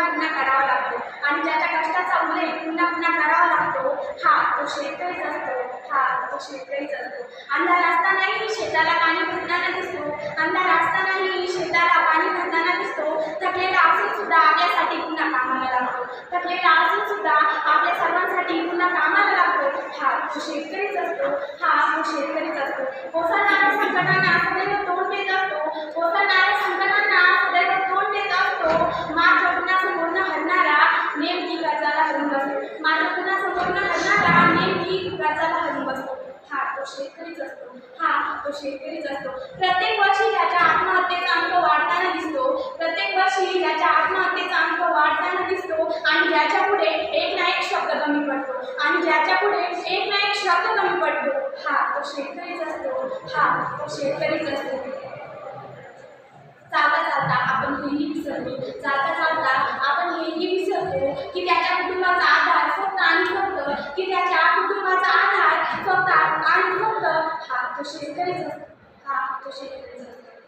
पुन्हा पुन्हा करावा लागतो. आणि ज्याच्या कष्टाचा उल्लेख पुन्हा पुन्हा करावा लागतो हा तो शेतकरीच असतो. हा तो शेतकरीच असतो. अंधार असतानाही शेताला पाणी भरताना दिसतो. अंधार असतानाही शेताला पाणी भरताना दिसतो. थकलेला असून सुद्धा आपल्यासाठी पुन्हा कामाला लागतो. थकलेला असून सुद्धा आपल्या सर्वांसाठी पुन्हा कामाला लागतो. हा तो शेतकरीच असतो. हा तो शेतकरी हा तो शेतकरीच असतो. हा तो शेतकरीच असतो. प्रत्येक वर्षी त्याच्या आत्महत्येचा अंक वाढताना दिसतो. प्रत्येक वर्षी त्याच्या आत्महत्येचा अंक वाढताना दिसतो. आणि ज्याच्या पुढे एक ना एक शब्द कमी पडतो. आणि ज्याच्या पुढे एक ना एक शब्द कमी पडतो. हा तो शेतकरीच असतो. हा तो शेतकरीच असतो. चालता चालता आपण हेही विसरतो. कुटुंबाचा आधार फक्त आणि फक्त हा तो शेतकरीच असतो हा तो शेतकरीच असतो